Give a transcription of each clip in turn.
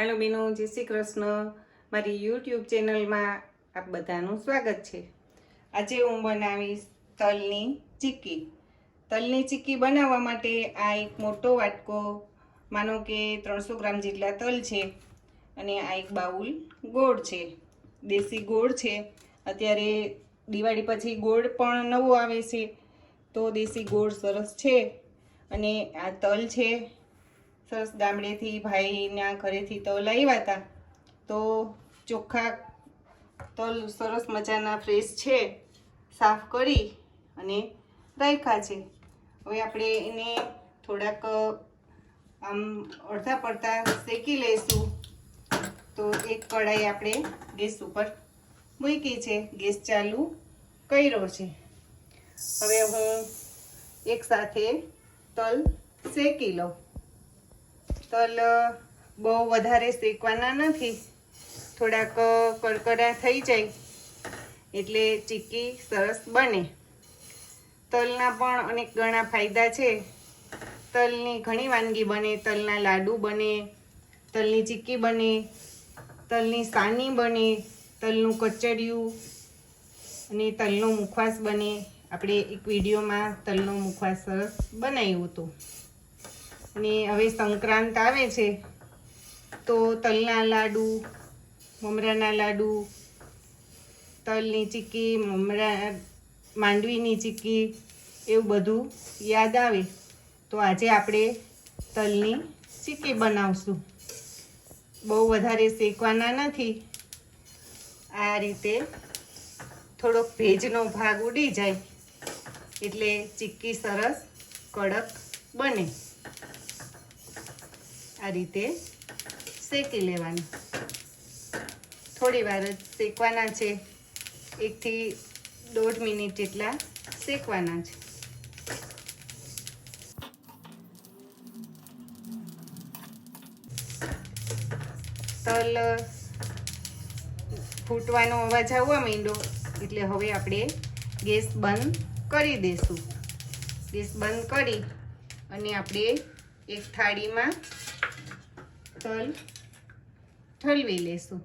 Hello બેનો જય શ્રી કૃષ્ણ. મારી યુટ્યુબ ચેનલમાં આપ બધાનું સ્વાગત છે. આજે હું બનાવીશ તલની ચીક્કી. તલની ચીક્કી બનાવવા માટે આ એક મોટો વાટકો, માનો કે ત્રણસો ગ્રામ જેટલા તલ છે અને આ એક બાઉલ ગોળ છે. દેશી ગોળ છે. અત્યારે દિવાળી પછી ગોળ પણ નવો આવે છે, તો દેશી ગોળ સરસ છે અને આ તલ છે સરસ ગામડેથી, ભાઈના ઘરેથી તલ આવ્યા હતા તો ચોખ્ખા તલ સરસ મજાના ફ્રેશ છે. સાફ કરી અને રાખ્યા છે. હવે આપણે એને થોડાક, આમ અડધા પડતા શેકી લઈશું. તો એક કઢાઈ આપણે ગેસ ઉપર મૂકી છે. ગેસ ચાલુ કર્યો છે. હવે હું એક સાથે તલ શેકી લઉં. તલ બહુ વધારે શેકવાના નથી. થોડાક કડકડા થઈ જાય. એટલે ચીક્કી સરસ બને. તલના પણ અનેક ઘણા ફાયદા છે. તલની ઘણી વાનગી બને, તલના લાડુ બને, તલની ચીક્કી બને, તલની સાની બને, તલનું કચરિયું અને તલનો મુખવાસ બને. આપણે એક વિડીયોમાં તલનો મુખવાસ સરસ બનાવ્યું હતું. અને હવે સંક્રાંત આવે છે, તો તલના લાડુ, મમરાના લાડુ, તલની ચીક્કી મમરા, માંડવીની ચીક્કી એવું બધું યાદ આવે, તો આજે આપણે તલની ચીક્કી બનાવશું. બહુ વધારે શેકવાના નથી. આ રીતે થોડોક ભેજનો ભાગ ઉડી જાય, એટલે ચીક્કી સરસ કડક બને. આ રીતે શેકી લેવાનું. થોડી વાર જ શેકવાના છે. એકથી દોઢ મિનિટ જેટલા શેકવાના છે. તલ ફૂટવાનો અવાજ આવવા માંડ્યો, એટલે હવે આપણે ગેસ બંધ કરી દઈશું ગેસ બંધ કરી અને આપણે એક થાળીમાં તલ ઠલવી લેશું.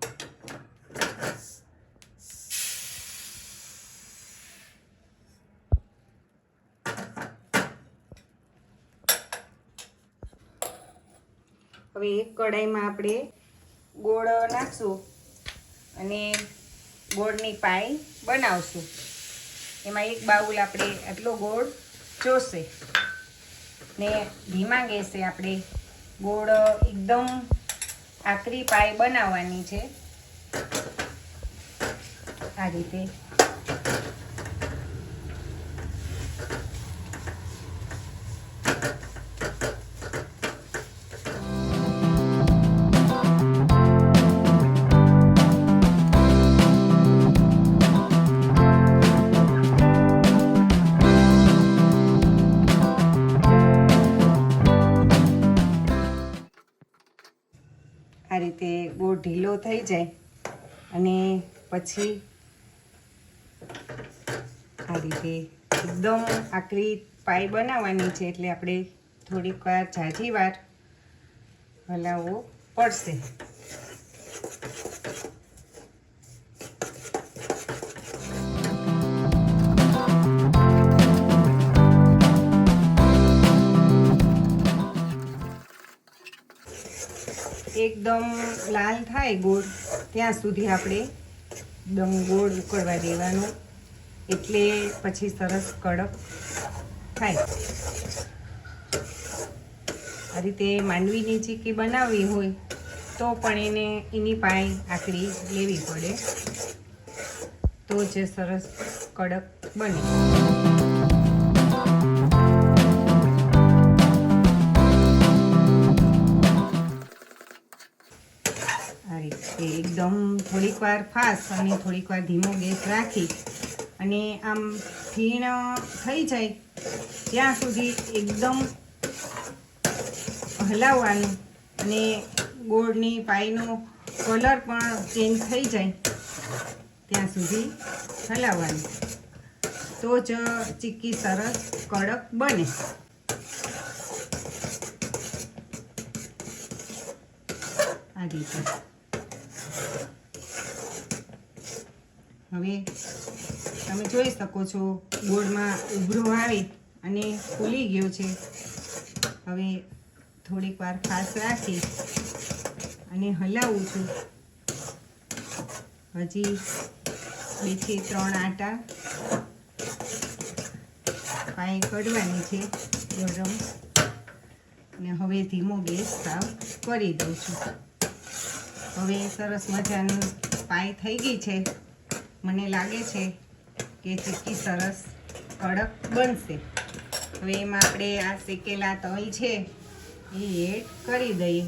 હવે એક કઢાઈમાં આપણે ગોળ નાખશું અને ગોળની પાઈ બનાવશું. એમાં એક બાઉલ આપણે આટલો ગોળ જોશે ને ધીમા ગેસે આપણે ગોળ એકદમ આકરી પાય બનાવવાની છે. આ રીતે ઢીલો થઈ જાય અને પછી આ રીતે એકદમ આકરી પાઈ બનાવવાની છે એટલે આપણે થોડીક વાર ઝાઝી વાર હલાવવો પડશે. એકદમ લાલ થાય ગોળ, ત્યાં સુધી આપણે દમ ગોળ ઉકળવા દેવાનો. એટલે પછી સરસ કડક થાય. આ રીતે માંડવીની ચીક્કી બનાવવી હોય, તો પણ એને એની પાય આકરી લેવી પડે. તો જ સરસ કડક બને. આ એકદમ થોડીક વાર ફાસ્ટ અને થોડીક વાર ધીમો ગેસ રાખી અને આમ ફીણ થઈ જાય ત્યાં સુધી એકદમ હલાવવાનું અને ગોળની પાઈનો કલર પણ ચેન્જ થઈ જાય ત્યાં સુધી હલાવવાનું. તો જ ચીક્કી સરસ કડક બને. આ રીતે. હવે તમે જોઈ શકો છો, ગોળમાં ઉભરો આવી અને ફૂલી ગયો છે. હવે થોડીક વાર ફાસ રાખી અને હલાવું છું. હજી બેથી ત્રણ આટા પાય કઢવાની છે, ગરમ. અને હવે ધીમો ગેસ સાફ કરી દઉં છું. હવે સરસ મજાનું પાય થઈ ગઈ છે. મને લાગે છે કે ચીક્કી સરસ કડક બનશે. હવે એમાં આપણે આ શેકેલા તલ છે, એ એડ કરી દઈએ.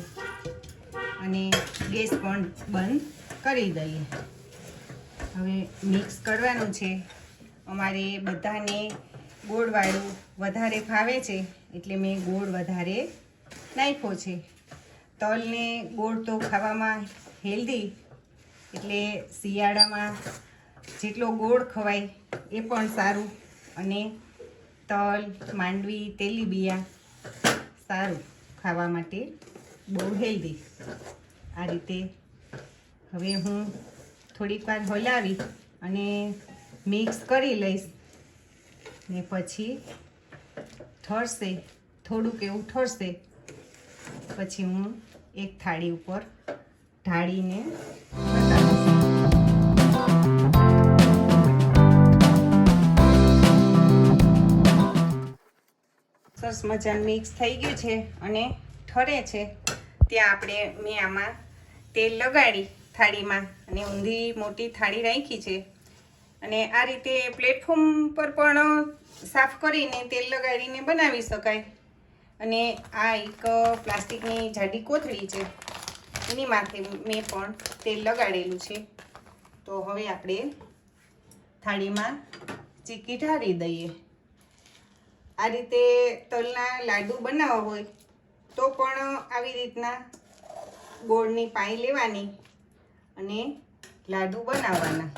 અને ગેસ પણ બંધ કરી દઈએ. હવે મિક્સ કરવાનું છે. અમારે બધાને ગોળવાળું વધારે ફાવે છે, એટલે મેં ગોળ વધારે નાખ્યો છે. તલને ગોળ તો ખાવામાં હેલ્ધી, એટલે શિયાળામાં જેટલો ગોળ ખવાય એ પણ સારું. અને તલ, માંડવી, તેલીબિયા સારું ખાવા માટે બહુ હેલ્ધી. આ રીતે હવે હું થોડીક વાર હલાવી અને મિક્સ કરી લઈશ. ને પછી ઠરશે, થોડુંક એવું ઠરશે. પછી હું એક થાળી ઉપર ઢાળીને સરસ મજાનું મિક્સ થઈ ગયું છે અને ઠરે છે. ત્યાં આપણે મેં આમાં તેલ લગાડી થાળીમાં અને ઊંધી મોટી થાળી રાખી છે. અને આ રીતે પ્લેટફોર્મ પર પણ સાફ કરીને તેલ લગાડીને બનાવી શકાય. અને આ એક પ્લાસ્ટિકની જાડી કોથળી છે. એની માથે મેં પણ તેલ લગાડેલું છે. તો હવે આપણે થાળીમાં ચીકી ઢાળી દઈએ. આ રીતે તલના લાડુ બનાવવા હોય, તો પણ આવી રીતના ગોળની પાઈ લેવાની અને લાડુ બનાવવાના.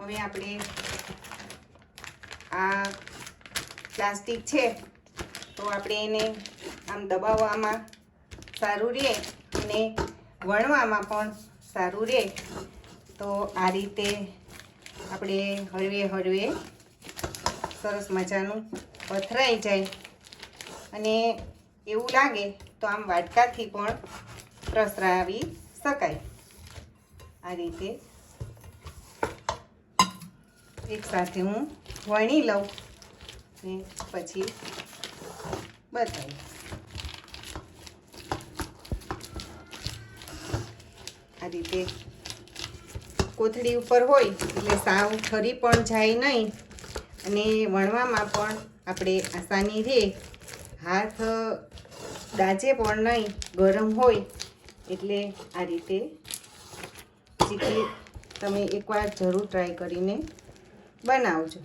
હવે આપણે આ પ્લાસ્ટિક છે, તો આપણે એને આમ દબાવવામાં સારું રહે અને વણવામાં પણ સારું રહે. તો આ રીતે આપણે હળવે હળવે સરસ મજાનું પથરાઈ જાય. અને એવું લાગે તો આમ વાટકાથી પણ પ્રસરાવી શકાય. આ રીતે એક સાથે હું વણી લઉં ને પછી બતાવી આ રીતે કોથળી ઉપર હોય એટલે સાવ ઠરી પણ જાય નહીં. અને વણવામાં પણ આપણે આસાની રહે હાથ દાજે પણ નહીં, ગરમ હોય. એટલે આ રીતે તમે એકવાર જરૂર ટ્રાય કરીને બનાવજો.